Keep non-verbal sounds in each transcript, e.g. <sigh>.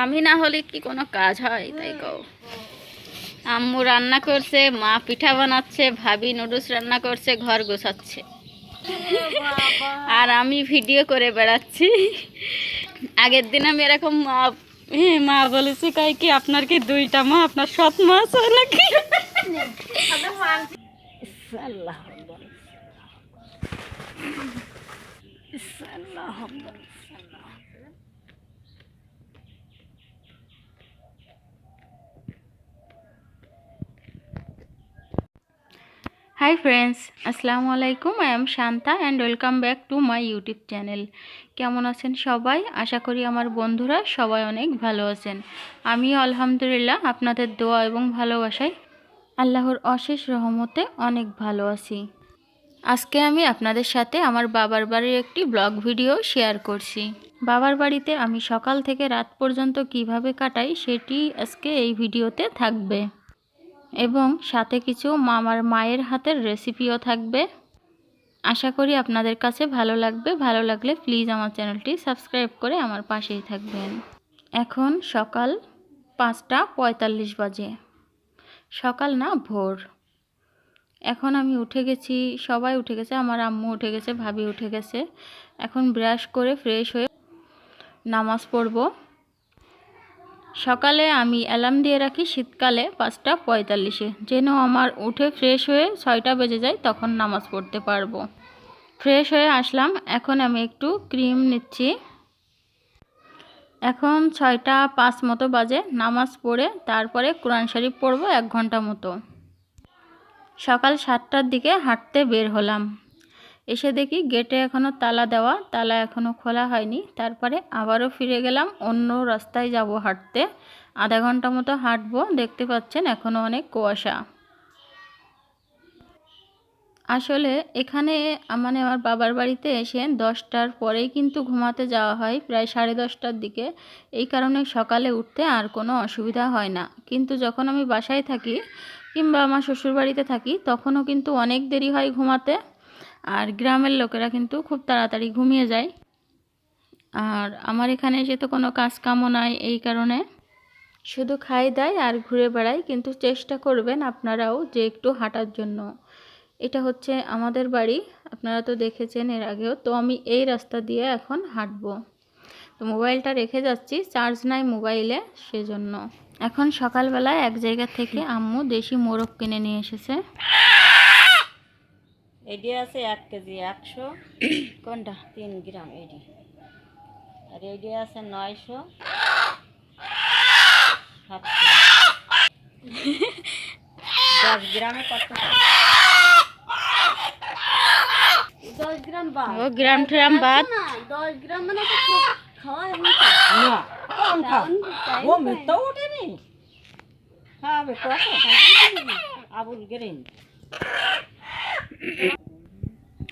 আমি না হলে কি কোনো কাজ হয়? তাই কও। আম্মু রান্না করছে, মা পিঠা বানাচ্ছে, ভাবি নুডলস রান্না করছে, ঘর গোছাচ্ছে। আর আমি ভিডিও করে বেড়াচ্ছি। আগের দিন আমি এরকম মা মা বলেছে কয় কি, আপনার কি দুইটা মা? আপনার সৎ মা আছে নাকি? আল্লাহ আল্লাহ হাই ফ্রেন্ডস আসসালামু আলাইকুম I am Shanta and welcome back to my YouTube channel কেমন আছেন সবাই? আশা করি আমার বন্ধুরা সবাই অনেক ভালো আছেন। আমিও আলহামদুলিল্লাহ আপনাদের দোয়া এবং ভালোবাসায় আল্লাহর অশেষ রহমতে অনেক ভালো আছি। আজকে আমি আপনাদের সাথে আমার বাবার বাড়ির একটি ব্লগ ভিডিও শেয়ার করছি। বাবার বাড়িতে আমি সকাল থেকে রাত পর্যন্ত কীভাবে কাটাই সেটি আজকে এই ভিডিওতে থাকবে। এবং সাথে কিছু মামার মায়ের হাতের রেসিপিও থাকবে। আশা করি আপনাদের কাছে ভালো লাগবে। ভালো লাগলে প্লিজ আমার চ্যানেলটি সাবস্ক্রাইব করে আমার পাশেই থাকবেন। এখন সকাল পাঁচটা পঁয়তাল্লিশ বাজে। সকাল না, ভোর। এখন আমি উঠে গেছি, সবাই উঠে গেছে, আমার আম্মু উঠে গেছে, ভাবি উঠে গেছে। এখন ব্রাশ করে ফ্রেশ হয়ে নামাজ পড়ব। সকালে আমি অ্যালার্ম দিয়ে রাখি, শীতকালে পাঁচটা পঁয়তাল্লিশে। যেন আমার উঠে ফ্রেশ হয়ে ছয়টা বেজে যায়, তখন নামাজ পড়তে পারব। ফ্রেশ হয়ে আসলাম, এখন আমি একটু ক্রিম নিচ্ছি। এখন ছয়টা পাঁচ মতো বাজে, নামাজ পড়ে তারপরে কোরআন শরীফ পড়ব এক ঘণ্টা মতো। সকাল সাতটার দিকে হাঁটতে বের হলাম। এসে দেখি গেটে এখনও তালা দেওয়া, তালা এখনও খোলা হয়নি। তারপরে আবারও ফিরে গেলাম, অন্য রাস্তায় যাব হাঁটতে। আধা ঘণ্টা মতো হাঁটবো, দেখতে পাচ্ছেন এখনও অনেক কুয়াশা। আসলে এখানে মানে আমার বাবার বাড়িতে এসে দশটার পরেই কিন্তু ঘুমাতে যাওয়া হয়, প্রায় সাড়ে দশটার দিকে। এই কারণে সকালে উঠতে আর কোনো অসুবিধা হয় না। কিন্তু যখন আমি বাসায় থাকি কিংবা আমার শ্বশুরবাড়িতে থাকি, তখনও কিন্তু অনেক দেরি হয় ঘুমাতে। আর গ্রামের লোকেরা কিন্তু খুব তাড়াতাড়ি ঘুমিয়ে যায়। আর আমার এখানে এসে তো কোনো কাজ কামও নাই এই কারণে। শুধু খাই দেয় আর ঘুরে বেড়াই, কিন্তু চেষ্টা করবেন আপনারাও যে একটু হাঁটার জন্য। এটা হচ্ছে আমাদের বাড়ি, আপনারা তো দেখেছেন এর আগেও। তো আমি এই রাস্তা দিয়ে এখন হাঁটবো। তো মোবাইলটা রেখে যাচ্ছি, চার্জ নাই মোবাইলে সেজন্য। এখন সকালবেলায় এক জায়গা থেকে আম্মু দেশি মোরগ কিনে নিয়ে এসেছে। এডি আছে এক কেজি একশো কোনটা? তিন গ্রাম এডি। আর এডি আছে নয়শো সাতশো দশ গ্রামে কত? দশ গ্রাম ও গ্রাম ট্রাম বাদ। দশ গ্রাম মানে খাওয়া না ও মিথ্যা ওঠেনি খাবে কত আবুল গ্রিন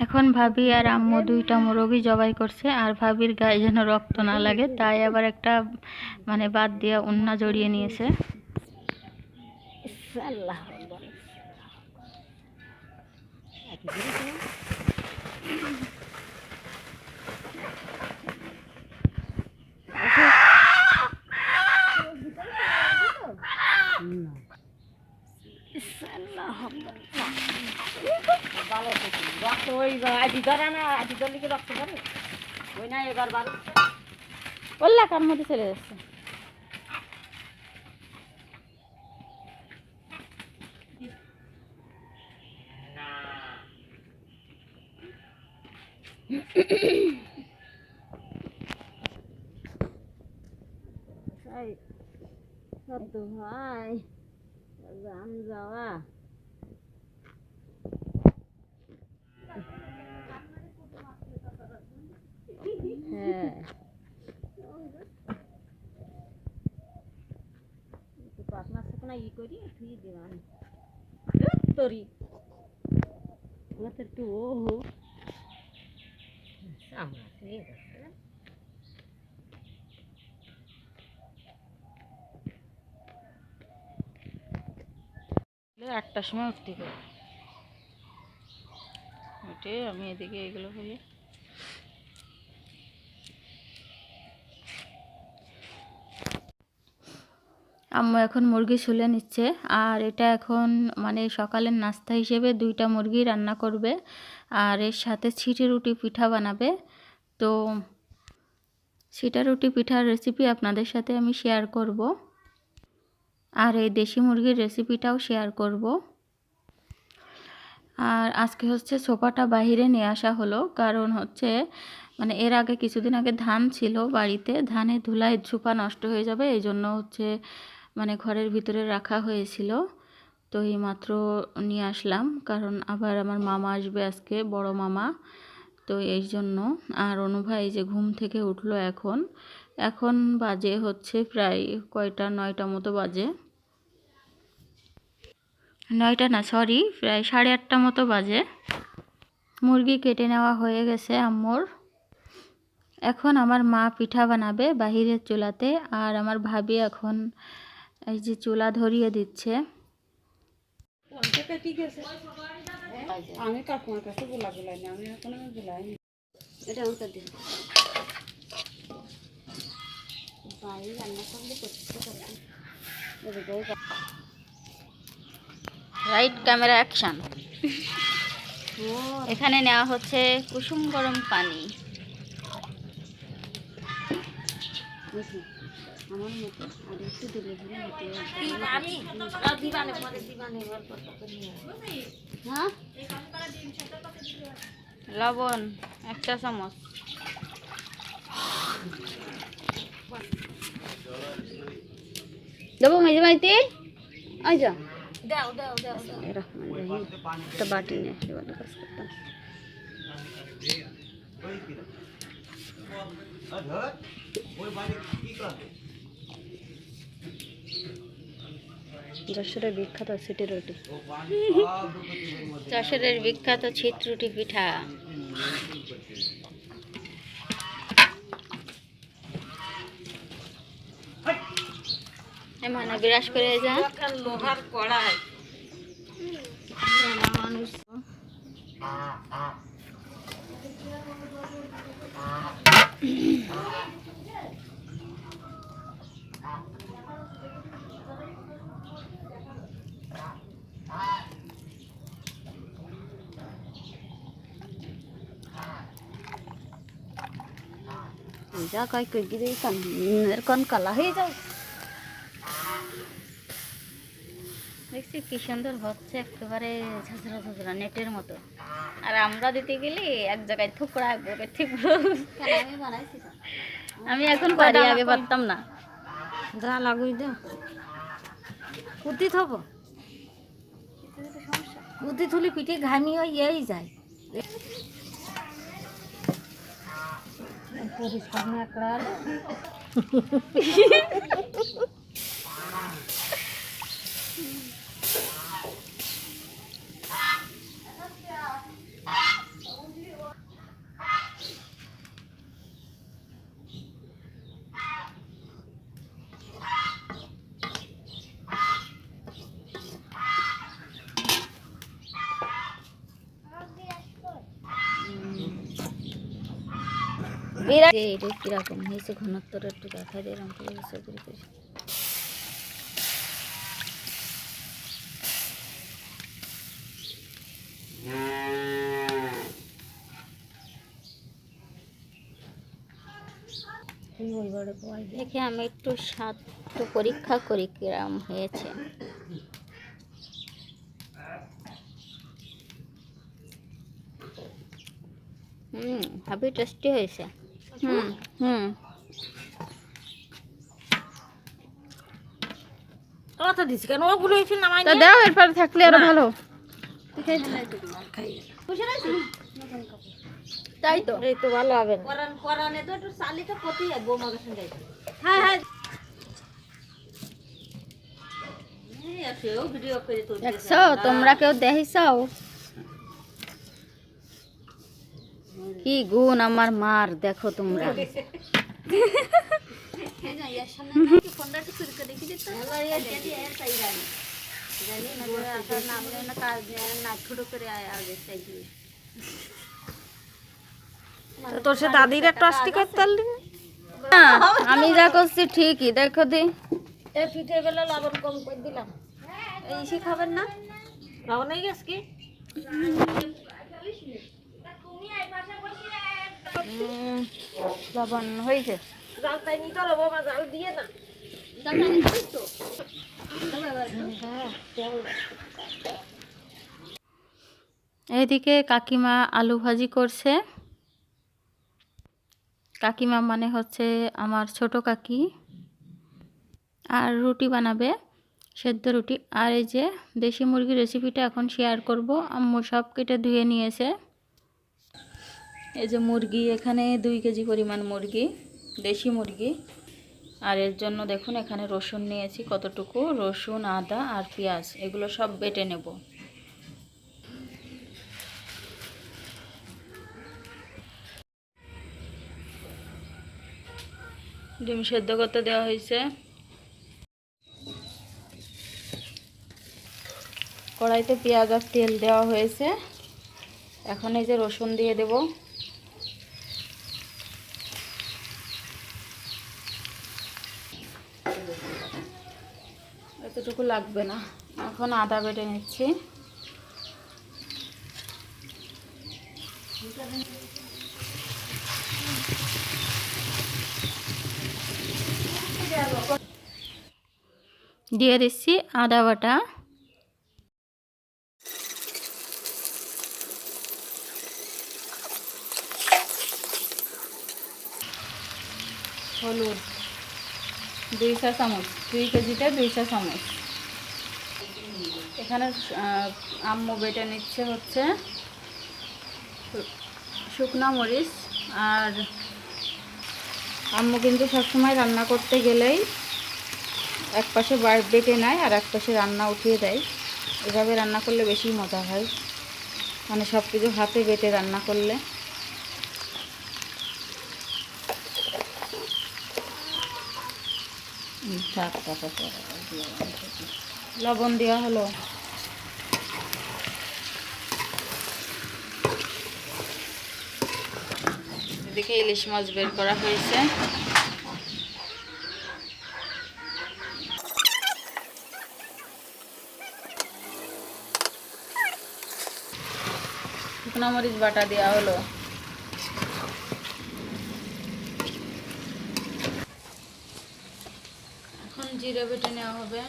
এখন ভাবি আর আম্মু দুইটা মোরগই জবাই করছে, আর ভাবির গায়ে যেন রক্ত না লাগে, তাই আবার একটা মানে বাদ দিয়ে উন্না জড়িয়ে নিয়েছে ভালো থেকে রক্ত ওই আদি ধরে না আদি ধরলে কি রক্ত ধরে ওই না এবার বারো ওল্লা কার মধ্যে চলে যাচ্ছে। ভাই জান যাওয়া। হ্যাঁ। ই করি তুই দিবান তরি। একটু ও হো। আমরা ঠিক আছে আটটার সময় উঠতে হবে। উঠে আমি এদিকে এগুলো হয়ে আম্মু এখন মুরগি শুলে নিচ্ছে। আর এটা এখন মানে সকালের নাস্তা হিসেবে দুইটা মুরগি রান্না করবে। আর এর সাথে ছিটি রুটি পিঠা বানাবে। তো ছিটা রুটি পিঠার রেসিপি আপনাদের সাথে আমি শেয়ার করব। আর এই দেশি মুরগির রেসিপিটাও শেয়ার করব। আর আজকে হচ্ছে সোফাটা বাহিরে নিয়ে আসা হলো। কারণ হচ্ছে মানে এর আগে কিছুদিন আগে ধান ছিল বাড়িতে। ধানে ধুলায় ঝুপা নষ্ট হয়ে যাবে। এই জন্য হচ্ছে মানে ঘরের ভিতরে রাখা হয়েছিল। তো এই মাত্র নিয়ে আসলাম, কারণ আবার আমার মামা আসবে আজকে, বড় মামা। তো এই জন্য, আর অনুভাই যে ঘুম থেকে উঠল এখন এখন বাজে হচ্ছে প্রায় কয়টা, নয়টা মতো বাজে। নয়টা না সরি প্রায় সাড়ে আটটা মতো বাজে। মুরগি কেটে নেওয়া হয়ে গেছে আম্মুর। এখন আমার মা পিঠা বানাবে বাহিরের চুলাতে, আর আমার ভাবি এখন এই যে চুলা ধরিয়ে দিচ্ছে। আমি কাকুমার কাছে গোলা গোলাই না আমি এখন গোলাই এটা আমাকে দিন। বাড়ি রান্না করলে রাইট ক্যামেরা অ্যাকশন এখানে নেওয়া হচ্ছে কুসুম গরম পানি। আমার মতো আর একটু দিলে হলে হ্যাঁ? লবণ একটা চামচ। দেবো মেজে মাইতে আই যা। একটা বাটি নিয়ে আসলে ভালো কাজ করতাম যশোরের বিখ্যাত সিটি রুটি। যশোরের বিখ্যাত ছিট রুটি পিঠা মানে বিরাজ করে যা। লোহার কড়াই মানুষ যা কয় কই কান এরকম কালা হয়ে যাও দেখছি কি সুন্দর হচ্ছে একেবারে ঝাঁঝরা ঝাঁঝরা নেটের মতো। আর আমরা দিতে গেলে এক জায়গায় থুকরা এক জায়গায় আমি বানাইছি তো। আমি এখন পারি আগে পারতাম না। যা লাগুই দাও কুর্তি থব। কুর্তি থুলি পিঠে ঘামি হয়ে ইয়েই যায়। পরিষ্কার না করা এটা কীরকম হয়েছে ঘনত্বটা একটু দেখা করে। দেখে আমি একটু স্বাদ পরীক্ষা করি কিরম হয়েছে। হুম হাবি টেস্টি হয়েছে। হুম হুম। দিছি কেন? ওগুলো এসে নামাই তো দাও এরপর থাকলে আরও ভালো। তাই তো। এই তো ভালো হবে কোরআন কোরআনে তো একটু চালিটা কতি বৌমা গেছেন যাইতে হ্যাঁ হ্যাঁ এই আসেও ভিডিও করে তো দেখছ তোমরা কেউ দেখিছাও কি গুণ আমার মার দেখো তোমরা। তোর সে দাদির একটা আস্তি করতে পারলি আমি যা করছি ঠিকই দেখো দি। এই পিঠে বেলা লবণ কম করে দিলাম। এই খাবেন না? লবণ হয়ে গেছে কি? লবণ হয়েছে। হ্যাঁ এইদিকে কাকিমা আলু ভাজি করছে। কাকিমা মানে হচ্ছে আমার ছোট কাকি। আর রুটি বানাবে, সেদ্ধ রুটি। আর এই যে দেশি মুরগির রেসিপিটা এখন শেয়ার করব। আম্মু সব কেটে ধুয়ে নিয়েছে। এই যে মুরগি, এখানে দুই কেজি পরিমাণ মুরগি, দেশি মুরগি। আর এর জন্য দেখুন, এখানে রসুন নিয়েছি কতটুকু? রসুন, আদা আর পেঁয়াজ, এগুলো সব বেটে নেব। ডিম সেদ্ধ করতে দেওয়া হয়েছে। কড়াইতে পেঁয়াজ আর তেল দেওয়া হয়েছে। এখন এই যে রসুন দিয়ে দেব। এতটুকু লাগবে না। এখন আদা বেটে নিচ্ছি। দিয়ে দিচ্ছি আদা বাটা। হলুদ। দুই চা চামচ, দুই কেজিতে দুই চা চামচ। এখানে আম্মু বেটে নিচ্ছে হচ্ছে শুকনো মরিচ আর আম্মু কিন্তু সবসময় রান্না করতে গেলেই এক পাশে বেটে নেয় আর এক পাশে রান্না উঠিয়ে দেয়। এভাবে রান্না করলে বেশি মজা হয়। মানে সব কিছু হাতে বেটে রান্না করলে। লবণ দেওয়া হলো। এদিকে ইলিশ মাছ বের করা হয়েছে। শুকনো মরিচ বাটা দেওয়া হলো এখন জিরে বেটে নেওয়া হবে।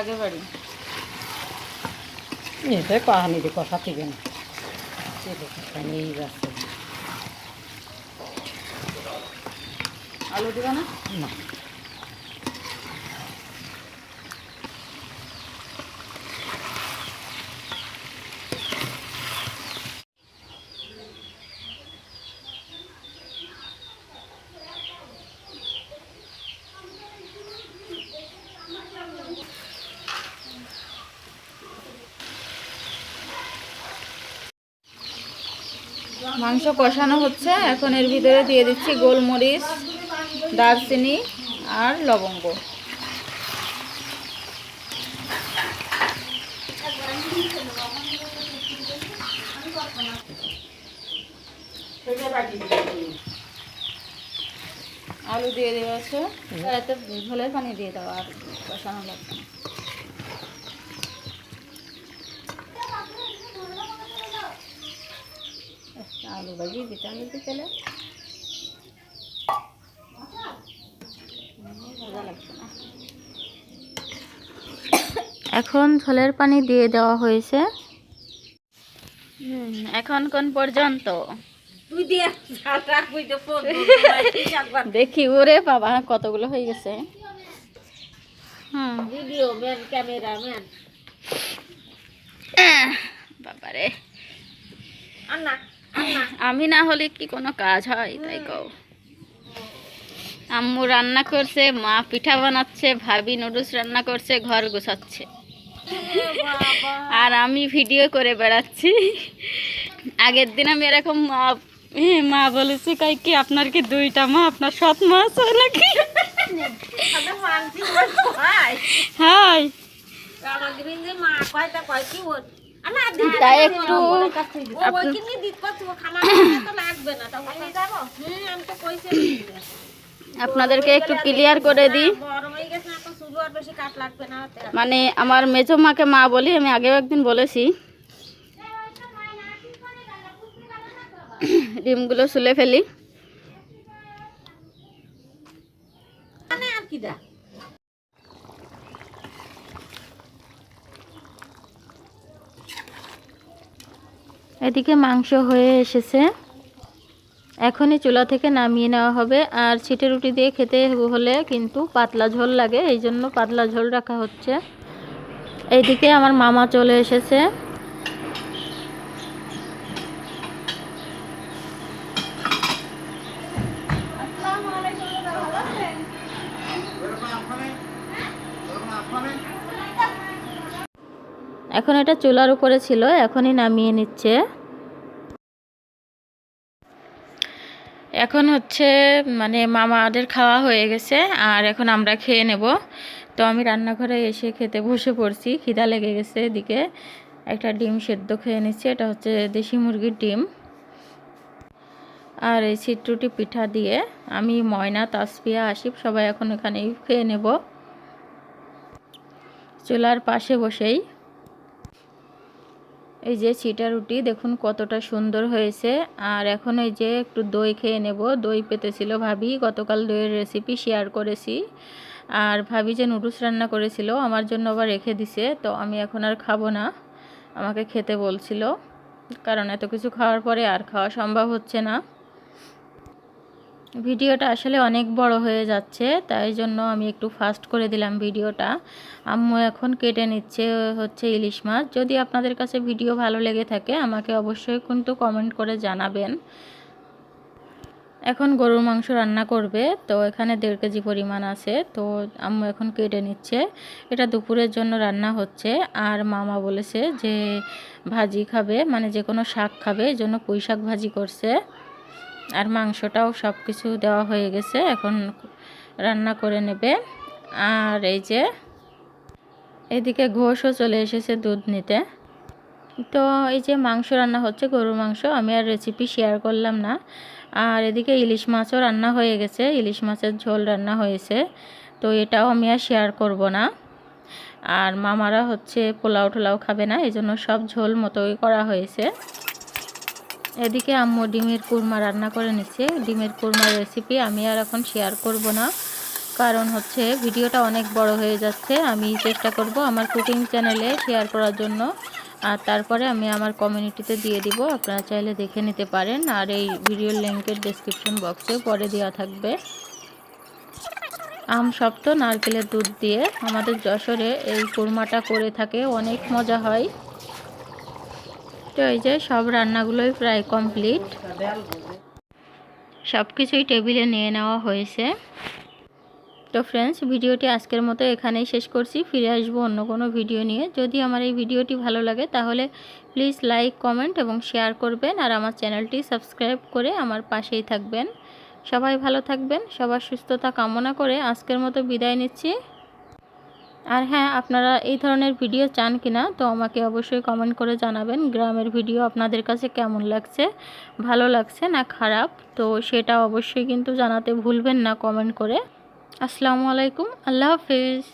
আগে বাড়ি। কাহানি কষা থেকে না। এই আলু দিবা না? না। মাংস কষানো হচ্ছে। এখন এর ভিতরে দিয়ে দিচ্ছি গোলমরিচ, দারচিনি আর লবঙ্গ। আলু দিয়ে দেওয়া আছে। ঝোলের পানি দিয়ে দেওয়া আর কষানো লাগবে আলু ভাজি দিতে আলু দিতে এখন ঝোলের পানি দিয়ে দেওয়া হয়েছে। এখন কোন পর্যন্ত? দেখি ওরে বাবা কতগুলো হয়ে গেছে। হুম। Video man camera man. বাবারে। আন্না। <laughs> আমি না হলে কি কোনো কাজ হয়? তাই কও। আম্মু রান্না করছে মা পিঠা বানাচ্ছে ভাবি নুডলস রান্না করছে ঘর গোছাচ্ছে। আর আমি ভিডিও করে বেড়াচ্ছি। আগের দিন আমি এরকম মা মা বলেছে কাই কি আপনার কি দুইটা মা? আপনার সৎ মা আছে নাকি? হাই আমার মা কয় তা কয় কি তাই একটু আপনাদেরকে একটু ক্লিয়ার করে দিই। মানে আমার মেজো মাকে মা বলি আমি আগেও একদিন বলেছি ডিমগুলো সুলে ফেলি। মানে আর কি এদিকে মাংস হয়ে এসেছে। এখনই চুলা থেকে নামিয়ে নেওয়া হবে। আর ছিটে রুটি দিয়ে খেতে হলে কিন্তু পাতলা ঝোল লাগে এই জন্য পাতলা ঝোল রাখা হচ্ছে। এইদিকে আমার মামা চলে এসেছে। এখন এটা চুলার উপরে ছিল, এখনই নামিয়ে নিচ্ছে। এখন হচ্ছে মানে মামাদের খাওয়া হয়ে গেছে, আর এখন আমরা খেয়ে নেব। তো আমি রান্নাঘরে এসে খেতে বসে পড়ছি, খিদা লেগে গেছে এদিকে। একটা ডিম সেদ্ধ খেয়ে নিচ্ছি, এটা হচ্ছে দেশি মুরগির ডিম। আর এই চিত্রুটি পিঠা দিয়ে আমি ময়না, তাসপিয়া, আসিফ সবাই এখন এখানেই খেয়ে নেব। চুলার পাশে বসেই এই যে ছিটা রুটি, দেখুন কতটা সুন্দর হয়েছে। আর এখন এই যে একটু দই খেয়ে নেব। দই পেতেছিল ভাবি, গতকাল দইয়ের রেসিপি শেয়ার করেছি। আর ভাবি যে নুডলস রান্না করেছিল, আমার জন্য আবার রেখে দিছে, তো আমি এখন আর খাব না, আমাকে খেতে বলছিল। কারণ এত কিছু খাওয়ার পরে আর খাওয়া সম্ভব হচ্ছে না। ভিডিওটা আসলে অনেক বড় হয়ে যাচ্ছে, তাই জন্য আমি একটু ফাস্ট করে দিলাম ভিডিওটা। আম্মু এখন কেটে নিচ্ছে হচ্ছে ইলিশ মাছ। যদি আপনাদের কাছে ভিডিও ভালো লেগে থাকে, আমাকে অবশ্যই কিন্তু কমেন্ট করে জানাবেন। এখন গরুর মাংস রান্না করবে, তো এখানে দেড় কেজি পরিমাণ আছে, তো আম্মু এখন কেটে নিচ্ছে। এটা দুপুরের জন্য রান্না হচ্ছে, আর মামা বলেছে যে ভাজি খাবে মানে যে কোনো শাক খাবে জন্য পুঁই শাক ভাজি করছে। আর মাংসটাও সব কিছু দেওয়া হয়ে গেছে, এখন রান্না করে নেবে। আর এই যে, এদিকে ঘোষও চলে এসেছে দুধ নিতে। তো এই যে মাংস রান্না হচ্ছে, গরুর মাংস, আমি আর রেসিপি শেয়ার করলাম না। আর এদিকে ইলিশ মাছও রান্না হয়ে গেছে, ইলিশ মাছের ঝোল রান্না হয়েছে, তো এটাও আমি আর শেয়ার করব না। আর মামারা হচ্ছে পোলাও টোলাও খাবে না এই জন্য সব ঝোল মতোই করা হয়েছে। এদিকে আম্মু ডিমের কুরমা রান্না করে নিচ্ছে। ডিমের কুরমার রেসিপি আমি আর এখন শেয়ার করব না। কারণ হচ্ছে ভিডিওটা অনেক বড় হয়ে যাচ্ছে। আমি চেষ্টা করব আমার কুকিং চ্যানেলে শেয়ার করার জন্য। আর তারপরে আমি আমার কমিউনিটিতে দিয়ে দিব। আপনারা চাইলে দেখে নিতে পারেন। আর এই ভিডিওর লিঙ্কের ডেসক্রিপশন বক্সে পরে দেওয়া থাকবে। আম সপ্ত, নারকেলের দুধ দিয়ে আমাদের যশোরে এই কুরমাটা করে থাকে। অনেক মজা হয়। তো এই যে সব রান্নাগুলোই প্রায় কমপ্লিট। সব কিছুই টেবিলে নিয়ে নেওয়া হয়েছে। তো ফ্রেন্ডস ভিডিওটি আজকের মতো এখানেই শেষ করছি। ফিরে আসব অন্য কোনো ভিডিও নিয়ে। যদি আমার এই ভিডিওটি ভালো লাগে, তাহলে প্লিজ লাইক কমেন্ট এবং শেয়ার করবেন। আর আমার চ্যানেলটি সাবস্ক্রাইব করে আমার পাশেই থাকবেন। সবাই ভালো থাকবেন, সবার সুস্থতা কামনা করে আজকের মতো বিদায় নিচ্ছি। আর হ্যাঁ আপনারা এই ধরনের ভিডিও চান কিনা, তো আমাকে অবশ্যই কমেন্ট করে জানাবেন গ্রামের ভিডিও আপনাদের কাছে কেমন লাগছে, ভালো লাগছে না খারাপ, তো সেটা অবশ্যই কিন্তু জানাতে ভুলবেন না কমেন্ট করে। আসসালামু আলাইকুম, আল্লাহ হাফিজ।